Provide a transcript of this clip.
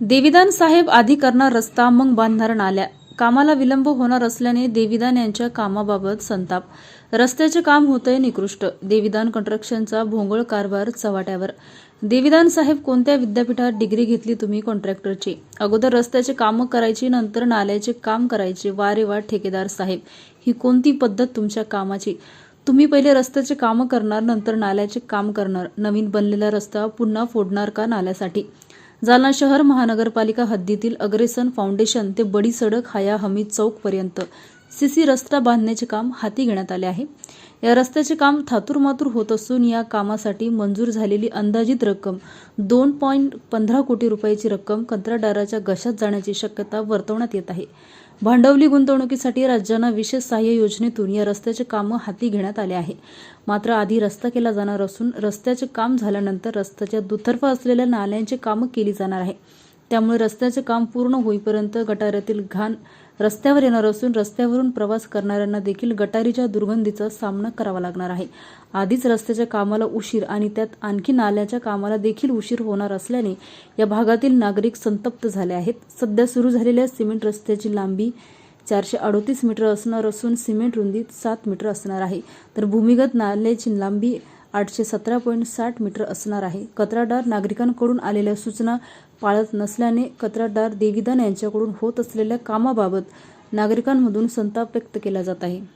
देविदान साहेब आधी करणार रस्ता मग बांधणार नाल्या. कामाला विलंब होणार असल्याने देविदान यांच्या कामाबाबत संताप. रस्त्याचे काम होतंय निकृष्ट. देविदान कन्स्ट्रक्शनचा भोंगळ कारभार चव्हाट्यावर. देविदान साहेब कोणत्या विद्यापीठात डिग्री घेतली तुम्ही कॉन्ट्रॅक्टरची? अगोदर रस्त्याचे कामं करायची नंतर नाल्याचे काम करायचे वारे वा ठेकेदार साहेब. ही कोणती पद्धत तुमच्या कामाची? तुम्ही पहिले रस्त्याचे कामं करणार नंतर नाल्याचे काम करणार. नवीन बनलेला रस्ता पुन्हा फोडणार का नाल्यासाठी? जालना शहर महानगरपालिका हद्दीतील अग्रेसन फाउंडेशन ते बडी सडक हाया हमीद चौक पर्यंत सीसी रस्ता बांधण्याचे काम हाती घेण्यात आले आहे. या रस्त्याचे काम थातूरमातूर होत असून या कामासाठी मंजूर झालेली अंदाजित रक्कम दोन पॉईंट पंधरा कोटी रुपयाची रक्कम कंत्राटदाराच्या घशात जाण्याची शक्यता वर्तवण्यात येत आहे. भांडवली गुंतवणुकीसाठी राज्यानं विशेष सहाय्य योजनेतून या रस्त्याचे कामं हाती घेण्यात आले आहे. मात्र आधी रस्ता केला जाणार असून रस्त्याचे काम झाल्यानंतर रस्त्याच्या दुतर्फा असलेल्या नाल्यांची कामं केली जाणार आहे. त्यामुळे रस्त्याचे काम पूर्ण होईपर्यंत गटारातील घाण रस्त्यावर येणार असून रस्त्यावरून प्रवास करणाऱ्यांना देखील गटारीच्या दुर्गंधीचा सामना करावा लागणार आहे. आधीच रस्त्याच्या कामाला उशीर आणि त्यात आणखी नाल्याच्या कामाला देखील उशीर होणार असल्याने या भागातील नागरिक संतप्त झाले आहेत. सध्या सुरू झालेल्या सिमेंट रस्त्याची लांबी चारशे अडोतीस मीटर असणार असून सिमेंट रुंदी सात मीटर असणार आहे. तर भूमिगत नाल्याची लांबी आठशे सतरा पॉईंट साठ मीटर असणार आहे. कत्रारदार नागरिकांकडून आलेल्या सूचना पाळत नसल्याने कत्रारदार देवीदान यांच्याकडून होत असलेल्या कामाबाबत नागरिकांमधून संताप व्यक्त केला जात आहे.